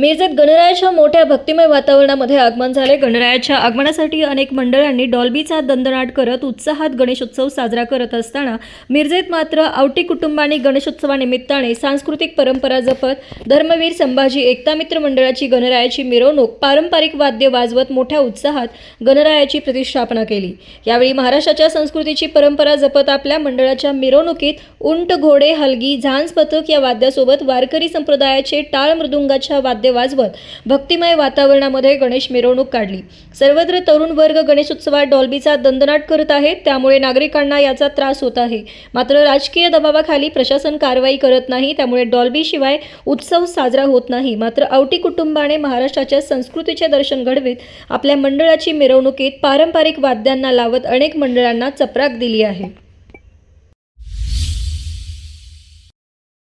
मिरजेत गणरायाच्या मोठ्या भक्तिमय वातावरणामध्ये आगमन झाले. गणरायाच्या आगमनासाठी अनेक मंडळांनी डॉल्बीचा दंदनाट करत उत्साहात गणेशोत्सव साजरा करत असताना मिरजेत मात्र आवटी कुटुंबांनी गणेशोत्सवानिमित्ताने सांस्कृतिक परंपरा जपत धर्मवीर संभाजी एकता मित्र मंडळाची गणरायाची मिरवणूक पारंपरिक वाद्य वाजवत मोठ्या उत्साहात गणरायाची प्रतिष्ठापना केली. यावेळी महाराष्ट्राच्या संस्कृतीची परंपरा जपत आपल्या मंडळाच्या मिरवणुकीत उंट घोडे हलगी झांज पथक या वाद्यासोबत वारकरी संप्रदायाचे टाळ मृदुंगाच्या वाद्य वाजवत भक्तिमय वातावरणामध्ये गणेश मिरवणूक काढली. सर्वत्र तरुण वर्ग गणेशोत्सवात डॉल्बीचा दंदनाट करत आहेत त्यामुळे नागरिकांना याचा त्रास होत आहे. मात्र राजकीय दबावाखाली प्रशासन कारवाई करत नाही त्यामुळे डॉल्बीशिवाय उत्सव साजरा होत नाही. मात्र आवटी कुटुंबाने महाराष्ट्राच्या संस्कृतीचे दर्शन घडवीत आपल्या मंडळाची मिरवणुकीत पारंपरिक वाद्यांना लावत अनेक मंडळांना चपराक दिली आहे.